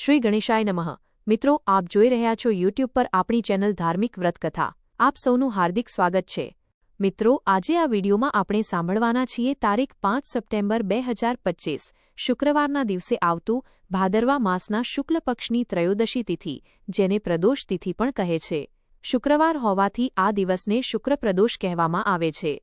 શ્રી ગણેશાય નમઃ. મિત્રો, આપ જોઈ રહ્યા છો યુટ્યુબ પર આપણી ચેનલ ધાર્મિક વ્રતકથા. આપ સૌનું હાર્દિક સ્વાગત છે. મિત્રો, આજે આ વિડીયોમાં આપણે સાંભળવાના છીએ તારીખ પાંચ સપ્ટેમ્બર બે હજાર પચ્ચીસ શુક્રવારના દિવસે આવતું ભાદરવા માસના શુક્લ પક્ષની ત્રયોદશી તિથિ, જેને પ્રદોષ તિથિ પણ કહે છે. શુક્રવાર હોવાથી આ દિવસને શુક્રપ્રદોષ કહેવામાં આવે છે.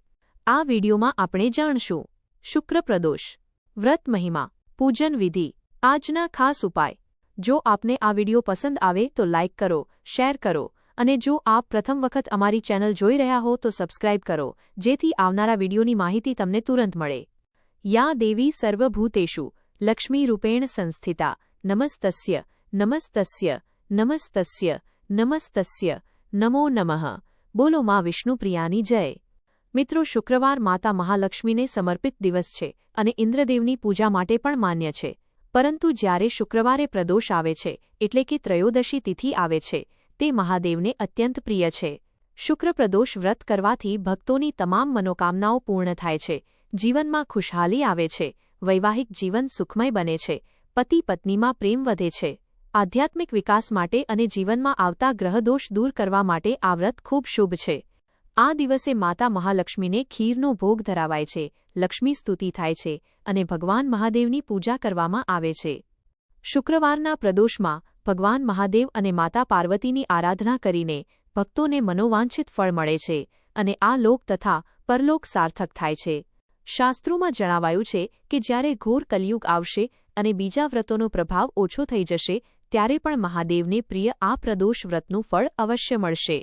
આ વિડીયોમાં આપણે જાણશું. શુક્રપ્રદોષ વ્રત મહિમા. પૂજન વિધિ. આજના ખાસ ઉપાય. જો આપને આ વિડિયો પસંદ આવે તો લાઇક કરો, શેર કરો અને જો આપ પ્રથમ વખત અમારી ચેનલ જોઈ રહ્યા હો તો સબસ્ક્રાઇબ કરો, જેથી આવનારા વિડિયોની માહિતી તમને તુરંત મળે. યા દેવી સર્વભૂતેષુ લક્ષ્મીરૂપેણ સંસ્થિતા, નમસ્તસ્ય નમસ્તસ્ય નમસ્તસ્ય નમસ્તસ્ય, નમો નમઃ. બોલો માં વિષ્ણુપ્રિયાની જય. મિત્રો શુક્રવાર માતા મહાલક્ષ્મીને સમર્પિત દિવસ છે અને ઇન્દ્રદેવની પૂજા માટે પણ માન્ય છે. પરંતુ જ્યારે શુક્રવારે પ્રદોષ આવે છે, એટલે કે ત્રયોદશી તિથિ આવે છે, તે મહાદેવને અત્યંત પ્રિય છે. શુક્ર પ્રદોષ વ્રત કરવાથી ભક્તોની તમામ મનોકામનાઓ પૂર્ણ થાય છે, જીવનમાં ખુશહાલી આવે છે, વૈવાહિક જીવન સુખમય બને છે, પતિ પત્નીમાં પ્રેમ વધે છે. આધ્યાત્મિક વિકાસ માટે અને જીવનમાં આવતા ગ્રહદોષ દૂર કરવા માટે આ વ્રત ખૂબ શુભ છે. આ દિવસે માતા મહાલક્ષ્મીને ખીરનો ભોગ ધરાવાય છે લક્ષ્મી સ્તુતિ થાય છે અને ભગવાન મહાદેવની પૂજા કરવામાં આવે છે. શુક્રવારના પ્રદોષમાં ભગવાન મહાદેવ અને માતા પાર્વતીની આરાધના કરીને ભક્તોને મનોવાંછિત ફળ મળે છે અને આ લોક તથા પરલોક સાર્થક થાય છે. શાસ્ત્રોમાં જણાવાયું છે કે જ્યારે ઘોર કલયુગ આવશે અને બીજા વ્રતોનો પ્રભાવ ઓછો થઈ જશે, ત્યારે પણ મહાદેવને પ્રિય આ પ્રદોષ વ્રતનું ફળ અવશ્ય મળશે.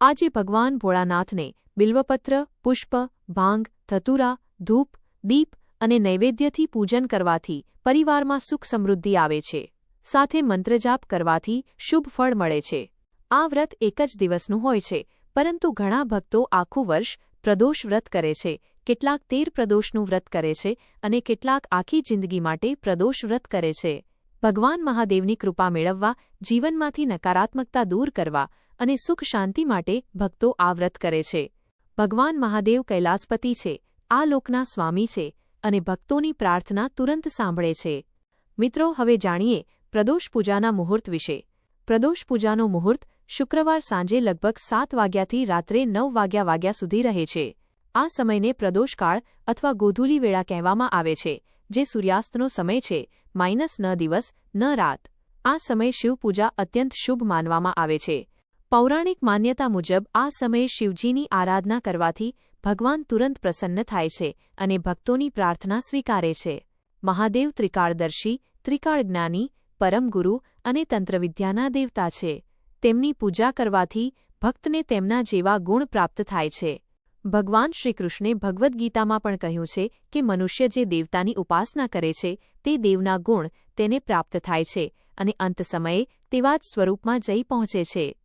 આજે ભગવાન ભોળાનાથને બિલ્વપત્ર, પુષ્પ, ભાંગ, ધતુરા ધૂપ, દીપ અને નૈવેદ્યથી પૂજન કરવાથી પરિવારમાં સુખ સમૃદ્ધિ આવે છે. સાથે મંત્રજાપ કરવાથી શુભ ફળ મળે છે. આ વ્રત એક જ દિવસનું હોય છે, પરંતુ ઘણા ભક્તો આખું વર્ષ પ્રદોષ વ્રત કરે છે, કેટલાક તેર પ્રદોષનું વ્રત કરે છે અને કેટલાક આખી જિંદગી માટે પ્રદોષ વ્રત કરે છે. ભગવાન મહાદેવની કૃપા મેળવવા, જીવનમાંથી નકારાત્મકતા દૂર કરવા અને સુખ શાંતિ માટે ભક્તો આ વ્રત કરે છે. ભગવાન મહાદેવ કૈલાસપતિ છે આ લોકના સ્વામી છે અને ભક્તોની પ્રાર્થના તુરંત સાંભળે છે. મિત્રો, હવે જાણીએ પ્રદોષ પૂજાના મુહૂર્ત વિશે. પ્રદોષ પૂજાનો મુહૂર્ત શુક્રવાર સાંજે લગભગ સાત વાગ્યાથી રાત્રે નવ વાગ્યા વાગ્યા સુધી રહે છે. આ સમયને પ્રદોષકાળ અથવા ગોધુલી વેળા કહેવામાં આવે છે, જે સૂર્યાસ્તનો સમય છે, માઇનસ ન દિવસ, ન રાત. આ સમય શિવપૂજા અત્યંત શુભ માનવામાં આવે છે. પૌરાણિક માન્યતા મુજબ આ સમયે શિવજીની આરાધના કરવાથી ભગવાન તુરંત પ્રસન્ન થાય છે અને ભક્તોની પ્રાર્થના સ્વીકારે છે. મહાદેવ ત્રિકાળદર્શી ત્રિકાળ જ્ઞાની પરમગુરુ અને તંત્રવિદ્યાના દેવતા છે. તેમની પૂજા કરવાથી ભક્તને તેમના જેવા ગુણ પ્રાપ્ત થાય છે. ભગવાન શ્રીકૃષ્ણે ગીતામાં પણ કહ્યું છે કે મનુષ્ય જે દેવતાની ઉપાસના કરે છે, તે દેવના ગુણ તેને પ્રાપ્ત થાય છે અને અંત સમયે તેવા જ સ્વરૂપમાં જઈ પહોંચે છે.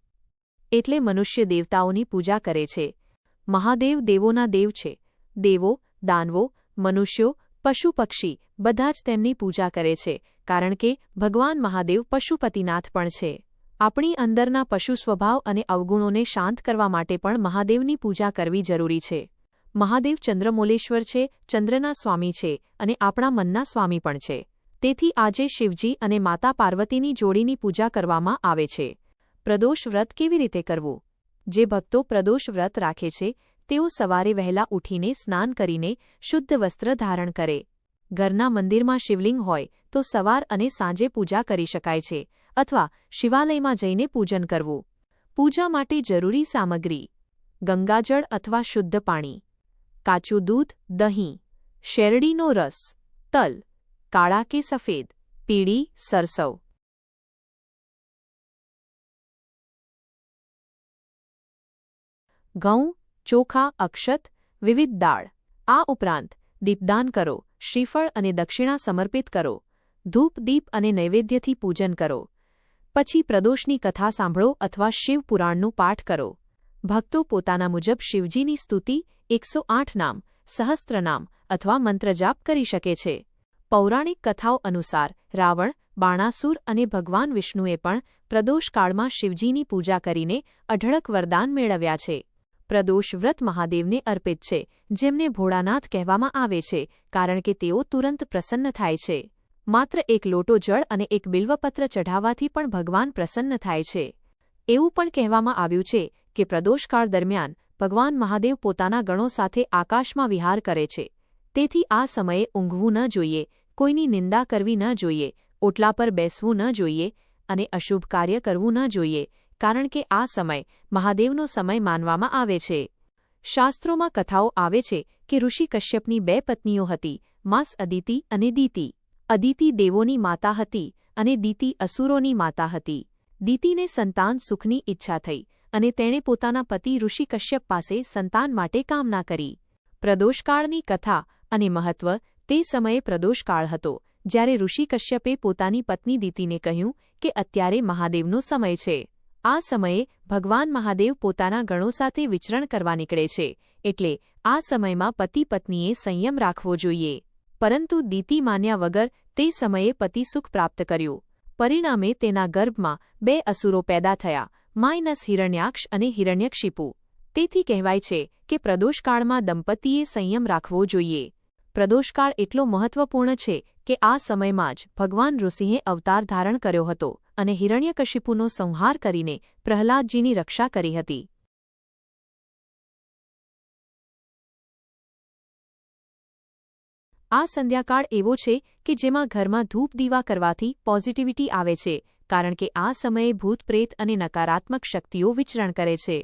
એટલે મનુષ્ય દેવતાઓની પૂજા કરે છે. મહાદેવ દેવોના દેવ છે. દેવો, દાનવો, મનુષ્યો, પશુ પક્ષી, બધા જ તેમની પૂજા કરે છે, કારણ કે ભગવાન મહાદેવ પશુપતિનાથ પણ છે. આપણી અંદરના પશુ સ્વભાવ અને અવગુણોને શાંત કરવા માટે પણ મહાદેવની પૂજા કરવી જરૂરી છે. મહાદેવ ચંદ્રમોલેશ્વર છે, ચંદ્રના સ્વામી છે અને આપણા મનના સ્વામી પણ છે. તેથી આજે શિવજી અને માતા પાર્વતીની જોડીની પૂજા કરવામાં આવે છે. પ્રદોષ વ્રત કેવી રીતે કરવું? જે ભક્તો પ્રદોષ વ્રત રાખે છે, તેઓ સવારે વહેલા ઉઠીને સ્નાન કરીને શુદ્ધ વસ્ત્ર ધારણ કરે. ઘરના મંદિરમાં શિવલિંગ હોય, તો સવાર અને સાંજે પૂજા કરી શકાય છે, અથવા શિવાલયમાં જઈને પૂજન કરવું. પૂજા માટે જરૂરી સામગ્રી. ગંગાજળ અથવા શુદ્ધ પાણી. કાચું દૂધ, દહીં. શેરડીનો રસ. તલ. કાળા કે સફેદ. પીળી, સરસવ. ઘઉં, ચોખા, અક્ષત, વિવિધ દાળ. આ ઉપરાંત, દીપદાન કરો, શ્રીફળ અને દક્ષિણા સમર્પિત કરો. ધૂપ, દીપ અને નૈવેદ્યથી પૂજન કરો. પછી પ્રદોષની કથા સાંભળો અથવા શિવ પુરાણનું પાઠ કરો. ભક્તો પોતાના મુજબ શિવજીની સ્તુતિ, એકસો આઠ નામ સહસ્ત્રનામ અથવા મંત્રજાપ કરી શકે છે. પૌરાણિક કથાઓ અનુસાર, રાવણ, બાણાસુર અને ભગવાન વિષ્ણુએ પણ પ્રદોષકાળમાં શિવજીની પૂજા કરીને અઢળક વરદાન મેળવ્યા છે. પ્રદોષ વ્રત મહાદેવને અર્પિત છે, જેમને ભોળાનાથ કહેવામાં આવે છે, કારણ કે તેઓ તુરંત પ્રસન્ન થાય છે. માત્ર એક લોટો જળ અને એક બિલ્વપત્ર ચઢાવવાથી પણ ભગવાન પ્રસન્ન થાય છે. એવું પણ કહેવામાં આવ્યું છે કે પ્રદોષકાળ દરમિયાન ભગવાન મહાદેવ પોતાના ગણો સાથે આકાશમાં વિહાર કરે છે. તેથી આ સમયે ઊંઘવું ન જોઈએ, કોઈની નિંદા કરવી ન જોઈએ, ઓટલા પર બેસવું ન જોઈએ અને અશુભ કાર્ય કરવું ન જોઈએ કારણ કે આ સમય મહાદેવનો સમય માનવામાં આવે છે. શાસ્ત્રોમાં કથાઓ આવે છે કે ઋષિ કશ્યપની બે પત્નીઓ હતી, માસ અદિતિ અને દીતિ. અદિતિ દેવોની માતા હતી અને દીતિ અસુરોની માતા હતી. દીતિને સંતાન સુખની ઈચ્છા થઈ અને તેણે પોતાના પતિ ઋષિ કશ્યપ પાસે સંતાન માટે કામના કરી. પ્રદોષકાળની કથા અને મહત્વ તે સમયે પ્રદોષકાળ હતો, જ્યારે ઋષિ કશ્યપે પોતાની પત્ની દીતિને કહ્યું કે અત્યારે મહાદેવનો સમય છે. આ સમયે ભગવાન મહાદેવ પોતાના ગણો સાથે વિચરણ કરવા નીકળે છે, એટલે આ સમયમાં પતિ પત્નીએ સંયમ રાખવો જોઈએ. પરંતુ દીતિ માન્યા વગર તે સમયે પતિ સુખ પ્રાપ્ત કર્યું. પરિણામે તેના ગર્ભમાં બે અસુરો પેદા થયા, માઇનસ હિરણ્યાક્ષ અને હિરણ્યક્ષિપુ. તેથી કહેવાય છે કે પ્રદોષકાળમાં દંપતીએ સંયમ રાખવો જોઈએ. પ્રદોષકાળ એટલો મહત્વપૂર્ણ છે કે આ સમયમાં જ ભગવાન ઋષિએ અવતાર ધારણ કર્યો હતો. અને હિરણ્યકશિપુનો સંહાર કરીને પ્રહલાદજીની રક્ષા કરી હતી. આ સંધ્યાકાળ એવો છે કે જેમાં ઘરમાં ધૂપ દીવા કરવાથી પોઝિટિવિટી આવે છે, કારણ કે આ સમયે ભૂતપ્રેત અને નકારાત્મક શક્તિઓ વિચરણ કરે છે.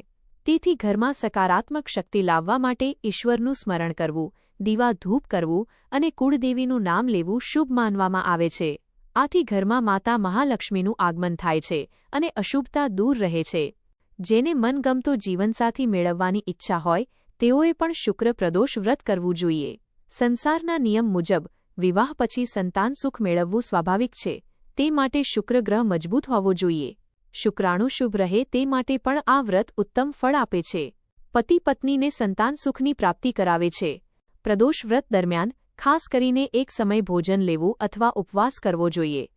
તેથી ઘરમાં સકારાત્મક શક્તિ લાવવા માટે ઈશ્વરનું સ્મરણ કરવું, દીવા ધૂપ કરવું અને કુળદેવીનું નામ લેવું શુભ માનવામાં આવે છે. આથી ઘરમાં માતા મહાલક્ષ્મીનું આગમન થાય છે અને અશુભતા દૂર રહે છે. જેને મનગમતો જીવનસાથી મેળવવાની ઈચ્છા હોય, તેઓએ પણ શુક્ર પ્રદોષ વ્રત કરવું જોઈએ. સંસારના નિયમ મુજબ, વિવાહ પછી સંતાન સુખ મેળવવું સ્વાભાવિક છે. તે માટે શુક્ર ગ્રહ મજબૂત હોવો જોઈએ. શુક્રાણુ શુભ રહે તે માટે પણ આ વ્રત ઉત્તમ ફળ આપે છે. પતિ પત્નીને સંતાન સુખની પ્રાપ્તિ કરાવે છે. પ્રદોષ વ્રત દરમિયાન ખાસ કરીને એક સમય ભોજન લેવું અથવા ઉપવાસ કરવો જોઈએ.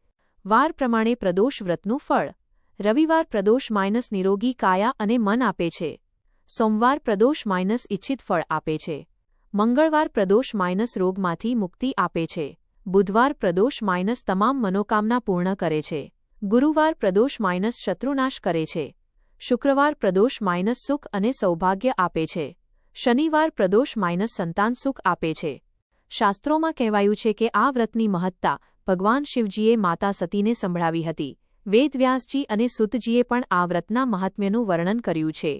વાર પ્રમાણે પ્રદોષ વ્રતનું ફળ. રવિવાર પ્રદોષ માઇનસ નિરોગી કાયા અને મન આપે છે. સોમવાર પ્રદોષ માઇનસ ઇચ્છિત ફળ આપે છે. મંગળવાર પ્રદોષ માઇનસ રોગમાંથી મુક્તિ આપે છે. બુધવાર પ્રદોષ માઇનસ તમામ મનોકામના પૂર્ણ કરે છે. ગુરુવાર પ્રદોષ માઇનસ શત્રુનાશ કરે છે. શુક્રવાર પ્રદોષ માઇનસ સુખ અને સૌભાગ્ય આપે છે. શનિવાર પ્રદોષ માઇનસ સંતાન સુખ આપે છે. શાસ્ત્રોમાં કહેવાયું છે કે આ વ્રતની મહત્તા ભગવાન શિવજીએ માતા સતીને સંભળાવી હતી. વેદવ્યાસજી અને સુતજીએ પણ આ વ્રતના મહાત્મ્યનું વર્ણન કર્યું છે.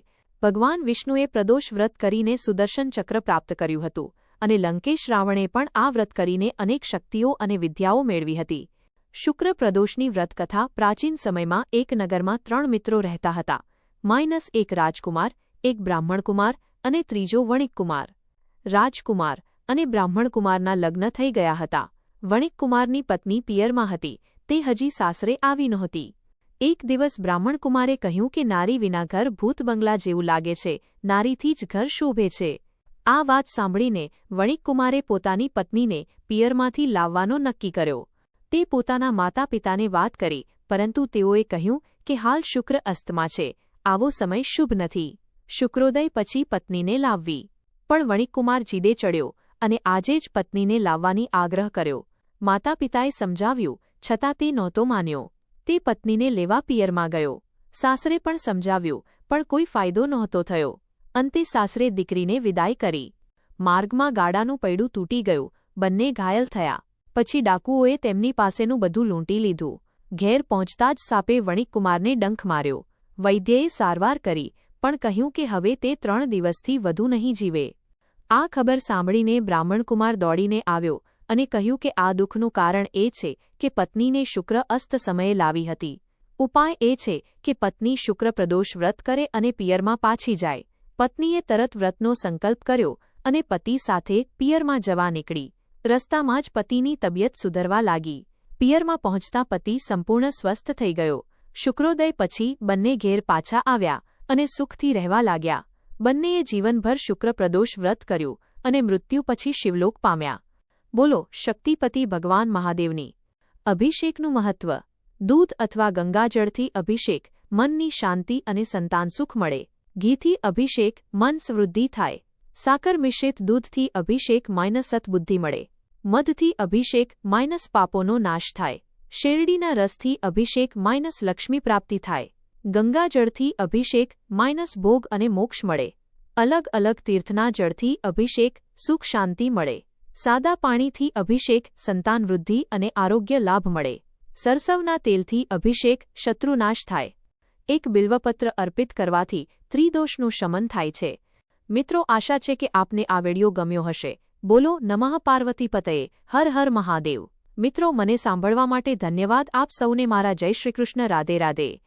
ભગવાન વિષ્ણુએ પ્રદોષ વ્રત કરીને સુદર્શન ચક્ર પ્રાપ્ત કર્યું હતું અને લંકેશ રાવણે પણ આ વ્રત કરીને અનેક શક્તિઓ અને વિદ્યાઓ મેળવી હતી. શુક્ર પ્રદોષની વ્રતકથા પ્રાચીન સમયમાં એક નગરમાં ત્રણ મિત્રો રહેતા હતા. માઇનસ એક રાજકુમાર, એક બ્રાહ્મણકુમાર અને ત્રીજો વણિકકુમાર. રાજકુમાર અને બ્રાહ્મણકુમારના લગ્ન થઈ ગયા હતા. વણિકકુમારની પત્ની પિયરમાં હતી. તે હજી સાસરે આવી નહોતી. એક દિવસ બ્રાહ્મણકુમારે કહ્યું કે નારી વિના ઘર ભૂત બંગલા જેવું લાગે છે. નારીથી જ ઘર શોભે છે. આ વાત સાંભળીને વણિકકુમારે પોતાની પત્નીને પિયરમાંથી લાવવાનો નક્કી કર્યો. તે પોતાના માતા પિતાને વાત કરી, પરંતુ તેઓએ કહ્યું કે હાલ શુક્ર અસ્તમાં છે. આવો સમય શુભ નથી. શુક્રોદય પછી પત્નીને લાવવી. પણ વણિકકુમાર જીદે ચડ્યો. અને આજે જ પત્નીને લાવવાની આગ્રહ કર્યો. માતા પિતાએ સમજાવ્યું, છતાં તે નહોતો માન્યો. તે પત્નીને લેવા પિયરમાં ગયો. સાસરે પણ સમજાવ્યું, પણ કોઈ ફાયદો નહોતો થયો. અંતે સાસરે દીકરીને વિદાય કરી. માર્ગમાં ગાડાનું પૈડું તૂટી ગયું, બંને ઘાયલ થયા. પછી ડાકુઓએ તેમની પાસેનું બધું લૂંટી લીધું. ઘેર પહોંચતા જ સાપે વણિકકુમારને ડંખ માર્યો. વૈદ્યએ સારવાર કરી, પણ કહ્યું કે હવે તે ત્રણ દિવસથી વધુ નહીં જીવે. આ ખબર સાંભળીને બ્રાહ્મણકુમાર દોડીને આવ્યો અને કહ્યું કે આ દુઃખનું કારણ એ છે કે પત્નીને શુક્ર અસ્ત સમયે લાવી હતી. ઉપાય એ છે કે પત્ની શુક્ર પ્રદોષ વ્રત કરે અને પિયરમાં પાછી જાય. પત્નીએ તરત વ્રતનો સંકલ્પ કર્યો અને પતિ સાથે પિયરમાં જવા નીકળી. રસ્તામાં જ પતિની તબિયત સુધરવા લાગી. પિયરમાં પહોંચતા પતિ સંપૂર્ણ સ્વસ્થ થઈ ગયો. શુક્રોદય પછી બંને ઘેર પાછા આવ્યા અને સુખથી રહેવા લાગ્યા. બંનેએ જીવનભર શુક્રપ્રદોષ વ્રત કર્યું અને મૃત્યુ પછી શિવલોક પામ્યા. બોલો, શક્તિપતિ ભગવાન મહાદેવની અભિષેકનું મહત્વ. દૂધ અથવા ગંગાજળથી અભિષેક, મનની શાંતિ અને સંતાન સુખ મળે. ઘીથી અભિષેક, મન સમૃદ્ધિ થાય. સાકર મિશ્રિત દૂધથી અભિષેક માઇનસ સતબુદ્ધિ મળે. મધથી અભિષેક માઇનસ પાપોનો નાશ થાય. શેરડીના રસથી અભિષેક માઇનસ લક્ષ્મી પ્રાપ્તિ થાય. ગંગાજળથી અભિષેક, માઇનસ ભોગ અને મોક્ષ મળે. અલગ અલગ તીર્થના જળથી અભિષેક, સુખ શાંતિ મળે. સાદા પાણીથી અભિષેક, સંતાન વૃદ્ધિ અને આરોગ્ય લાભ મળે. સરસવના તેલથી અભિષેક, શત્રુનાશ થાય. એક બિલ્વપત્ર અર્પિત કરવાથી ત્રિદોષનું શમન થાય છે. મિત્રો, આશા છે કે આપને આ વીડિયો ગમ્યો હશે. બોલો, નમઃ પાર્વતી પતયે. હર હર મહાદેવ. મિત્રો, મને સાંભળવા માટે ધન્યવાદ. આપ સૌને મારા જય શ્રીકૃષ્ણ રાધે રાધે.